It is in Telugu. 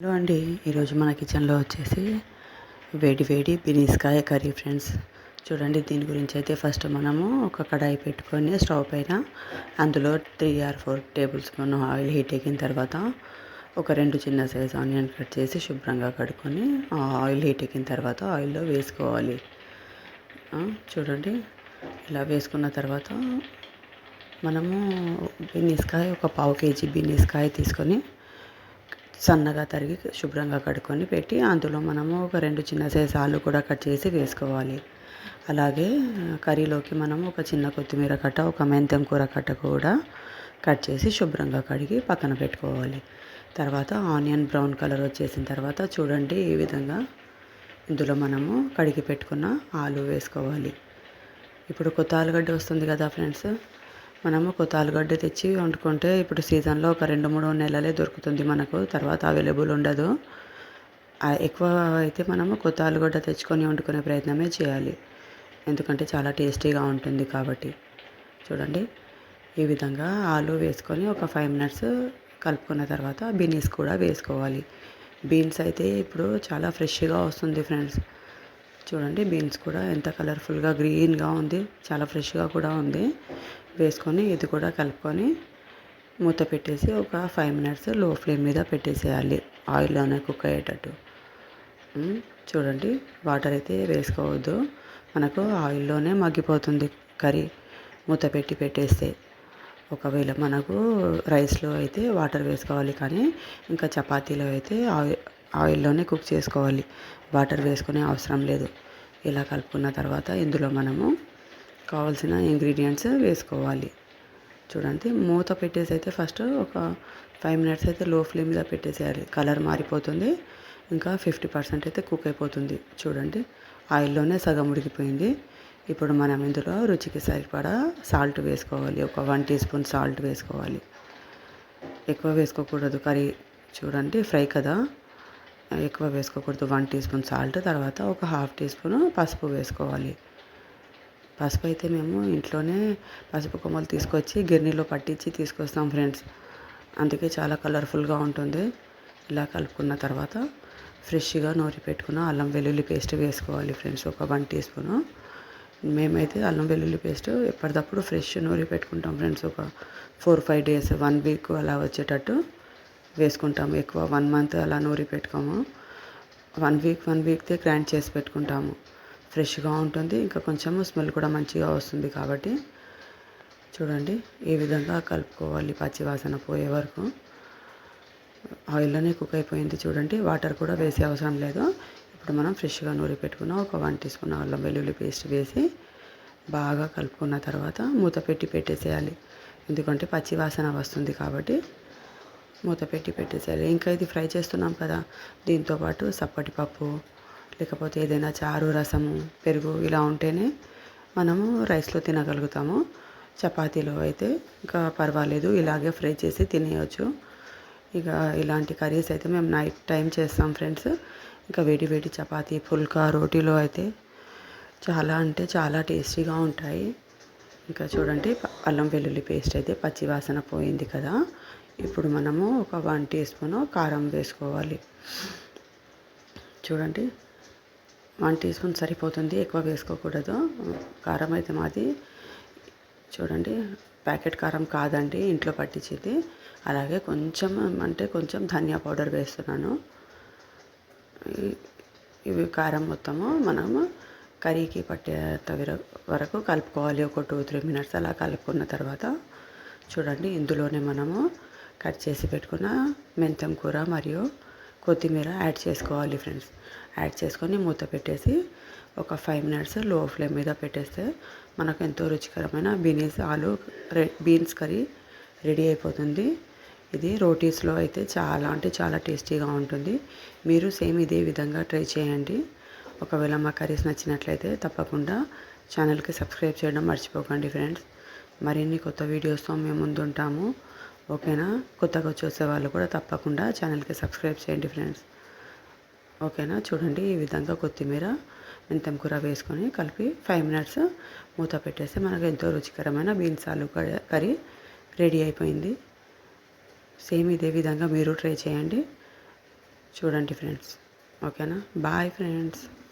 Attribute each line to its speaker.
Speaker 1: హలో అండి. ఈరోజు మన కిచెన్లో వచ్చేసి వేడి వేడి బినీస్కాయ కర్రీ ఫ్రెండ్స్. చూడండి దీని గురించి అయితే ఫస్ట్ మనము ఒక కడాయి పెట్టుకొని స్టవ్ పైన అందులో three or four tablespoon oil heat ఎక్కిన తర్వాత ఒక రెండు చిన్న సైజ్ ఆనియన్ కట్ చేసి శుభ్రంగా కడుక్కొని ఆయిల్ హీట్ ఎక్కిన తర్వాత ఆయిల్లో వేసుకోవాలి. చూడండి. ఇలా వేసుకున్న తర్వాత మనము బిన్నీస్కాయ ఒక పావు కేజీ బిన్నీస్కాయ తీసుకొని సన్నగా తరిగి శుభ్రంగా కడుక్కొని పెట్టి అందులో మనము ఒక రెండు చిన్న సేసాలు ఆలు కూడా కట్ చేసి వేసుకోవాలి. అలాగే కర్రీలోకి మనము ఒక చిన్న కొత్తిమీర కట్ట ఒక మెంతం కూర కట్ట కూడా కట్ చేసి శుభ్రంగా కడిగి పక్కన పెట్టుకోవాలి. తర్వాత ఆనియన్ బ్రౌన్ కలర్ వచ్చేసిన తర్వాత చూడండి ఈ విధంగా ఇందులో మనము కడిగి పెట్టుకున్న ఆలు వేసుకోవాలి. ఇప్పుడు కొత్త ఆలుగడ్డ వస్తుంది కదా ఫ్రెండ్స్? మనము కొత్త ఆలుగడ్డ తెచ్చి వండుకుంటే ఇప్పుడు సీజన్లో ఒక రెండు మూడు నెలలే దొరుకుతుంది మనకు. తర్వాత అవైలబుల్ ఉండదు. ఎక్కువ అయితే మనము కొత్త ఆలుగడ్డ తెచ్చుకొని వండుకునే ప్రయత్నమే చేయాలి. ఎందుకంటే చాలా టేస్టీగా ఉంటుంది కాబట్టి. చూడండి. ఈ విధంగా ఆలు వేసుకొని ఒక ఫైవ్ మినిట్స్ కలుపుకున్న తర్వాత బీనీస్ కూడా వేసుకోవాలి. బీన్స్ అయితే ఇప్పుడు చాలా ఫ్రెష్గా వస్తుంది ఫ్రెండ్స్. చూడండి బీన్స్ కూడా ఎంత కలర్ఫుల్గా గ్రీన్గా ఉంది. చాలా ఫ్రెష్గా కూడా ఉంది. వేసుకొని ఇది కూడా కలుపుకొని మూత పెట్టేసి ఒక ఫైవ్ మినిట్స్లో ఫ్లేమ్ మీద పెట్టేసేయాలి. ఆయిల్లోనే కుక్ అయ్యేటట్టు. చూడండి వాటర్ అయితే వేసుకోవద్దు. మనకు ఆయిల్లోనే మగ్గిపోతుంది కర్రీ. మూత పెట్టి పెట్టేస్తే. ఒకవేళ మనకు రైస్లో అయితే వాటర్ వేసుకోవాలి కానీ ఇంకా చపాతీలో అయితే ఆయిల్ ఆయిల్లోనే కుక్ చేసుకోవాలి. వాటర్ వేసుకునే అవసరం లేదు. ఇలా కలుపుకున్న తర్వాత ఇందులో మనము కావాల్సిన ఇంగ్రీడియంట్స్ వేసుకోవాలి. చూడండి మూత పెట్టేసి అయితే ఫస్ట్ ఒక ఫైవ్ మినిట్స్ అయితే లో ఫ్లేమ్ మీద పెట్టేసేయాలి. కలర్ మారిపోతుంది. ఇంకా ఫిఫ్టీ పర్సెంట్ అయితే కుక్ అయిపోతుంది. చూడండి ఆయిల్లోనే సగం ఉడికిపోయింది. ఇప్పుడు మనం ఇందులో రుచికి సరిపడా సాల్ట్ వేసుకోవాలి. ఒక వన్ టీ స్పూన్ సాల్ట్ వేసుకోవాలి. ఎక్కువ వేసుకోకూడదు కర్రీ. చూడండి ఫ్రై కదా. ఎక్కువ వేసుకోకూడదు. One teaspoon salt. తర్వాత ఒక హాఫ్ టీ స్పూన్ పసుపు వేసుకోవాలి. పసుపు అయితే మేము ఇంట్లోనే పసుపు కొమ్మలు తీసుకొచ్చి గిర్నీలో పట్టించి తీసుకొస్తాం ఫ్రెండ్స్. అందుకే చాలా కలర్ఫుల్గా ఉంటుంది. ఇలా కలుపుకున్న తర్వాత ఫ్రెష్గా నూరి పెట్టుకున్న అల్లం వెల్లుల్లి పేస్ట్ వేసుకోవాలి ఫ్రెండ్స్ ఒక వన్ టీ స్పూను. మేమైతే అల్లం వెల్లుల్లి పేస్ట్ ఎప్పటికప్పుడు ఫ్రెష్ నూరి పెట్టుకుంటాం ఫ్రెండ్స్. ఒక four five days one week అలా వచ్చేటట్టు వేసుకుంటాము. ఎక్కువ వన్ మంత్ అలా నూరి పెట్టుకోము. వన్ వీక్ వన్ వీక్తే గ్రైండ్ చేసి పెట్టుకుంటాము. ఫ్రెష్గా ఉంటుంది. ఇంకా కొంచెము స్మెల్ కూడా మంచిగా వస్తుంది కాబట్టి చూడండి ఈ విధంగా కలుపుకోవాలి పచ్చి వాసన పోయే వరకు. ఆయిల్లోనే కుక్ అయిపోయింది చూడండి. వాటర్ కూడా వేసే అవసరం లేదు. ఇప్పుడు మనం ఫ్రెష్గా నూరి పెట్టుకున్న ఒక వన్ టీ స్పూన్ అల్లం వెల్లుల్లి పేస్ట్ వేసి బాగా కలుపుకున్న తర్వాత మూత పెట్టి పెట్టేసేయాలి. ఎందుకంటే పచ్చి వాసన వస్తుంది కాబట్టి మూత పెట్టి పెట్టేసేయాలి. ఇంకా ఇది ఫ్రై చేస్తున్నాం కదా. దీంతో పాటు సప్పటి పప్పు లేకపోతే ఏదైనా చారు రసము పెరుగు ఇలా ఉంటేనే మనము రైస్లో తినగలుగుతాము. చపాతీలో అయితే ఇంకా పర్వాలేదు ఇలాగే ఫ్రై చేసి తినేయచ్చు. ఇక ఇలాంటి కర్రీస్ అయితే మేము నైట్ టైం చేస్తాం ఫ్రెండ్స్. ఇంకా వేడి వేడి చపాతీ పుల్కా రోటీలో అయితే చాలా అంటే చాలా టేస్టీగా ఉంటాయి. ఇంకా చూడండి అల్లం వెల్లుల్లి పేస్ట్ అయితే పచ్చి వాసన పోయింది కదా. ఇప్పుడు మనము ఒక వన్ టీ స్పూన్ కారం వేసుకోవాలి. చూడండి. వన్ టీ స్పూన్ సరిపోతుంది ఎక్కువ వేసుకోకూడదు. కారం అయితే మాది. చూడండి ప్యాకెట్ కారం కాదండి ఇంట్లో పట్టించింది. అలాగే కొంచెం అంటే కొంచెం ధనియా పౌడర్ వేస్తున్నాను. ఇవి కారం మొత్తము మనము కర్రీకి పట్టేంత వరకు కలుపుకోవాలి. ఒక టూ త్రీ మినిట్స్ అలా కలుపుకున్న తర్వాత చూడండి ఇందులోనే మనము కట్ చేసి పెట్టుకున్న మెంతం కూర మరియు కొత్తిమీర యాడ్ చేసుకోవాలి ఫ్రెండ్స్. యాడ్ చేసుకొని మూత పెట్టేసి ఒక ఫైవ్ మినిట్స్లో ఫ్లేమ్ మీద పెట్టేస్తే మనకు ఎంతో రుచికరమైన బీనీస్ ఆలు బీన్స్ కర్రీ రెడీ అయిపోతుంది. ఇది రోటీస్లో అయితే చాలా అంటే చాలా టేస్టీగా ఉంటుంది. మీరు సేమ్ ఇదే విధంగా ట్రై చేయండి. ఒకవేళ మా కర్రీస్ నచ్చినట్లయితే తప్పకుండా ఛానల్కి సబ్స్క్రైబ్ చేయడం మర్చిపోకండి ఫ్రెండ్స్. మరిన్ని కొత్త వీడియోస్తో మేము ముందుంటాము. ఓకేనా? కొత్తగా చూసే వాళ్ళు కూడా తప్పకుండా ఛానల్కి సబ్స్క్రైబ్ చేయండి ఫ్రెండ్స్. ఓకేనా? చూడండి ఈ విధంగా కొత్తిమీర మెంతం కూర వేసుకొని కలిపి ఫైవ్ మినిట్స్ మూత పెట్టేస్తే మనకు ఎంతో రుచికరమైన బీన్స్ ఆలు కర్రీ- కర్రీ రెడీ అయిపోయింది. సేమ్ ఇదే విధంగా మీరు ట్రై చేయండి. చూడండి ఫ్రెండ్స్. ఓకేనా? Bye friends.